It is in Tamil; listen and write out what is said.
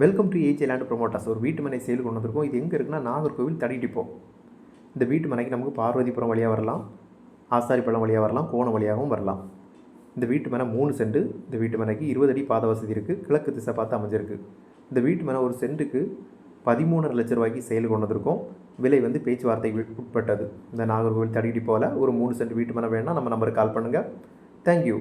Welcome to AJ land promoters ஒரு வீட்டு மனை சேல் கொண்டு வந்திருக்கோம். இது எங்கே இருக்குன்னா நாகர்கோவில் தடிடிப்போம் இந்த வீட்டு மனைக்கு நமக்கு பார்வதிபுரம் வழியாக வரலாம். ஆசாரிப்பழம் வழியாக வரலாம். கோணம் வழியாகவும் வரலாம். இந்த வீட்டு மனை மூணு செண்டு. இந்த வீட்டு மனைக்கு இருபது அடி பாத வசதி இருக்குது கிழக்கு திசை பார்த்து அமைஞ்சிருக்கு. இந்த வீட்டு மனை ஒரு சென்ட்டுக்கு பதிமூணரை லட்ச ரூபாய்க்கு செயல் கொண்டு வந்திருக்கோம். விலை வந்து பேச்சுவார்த்தை உட்பட்டது. இந்த நாகர்கோவில் தடிடிப்போவில் ஒரு மூணு சென்ட் வீட்டு மனை வேணால் நம்ம நம்பருக்கு கால் பண்ணுங்கள் தேங்க்யூ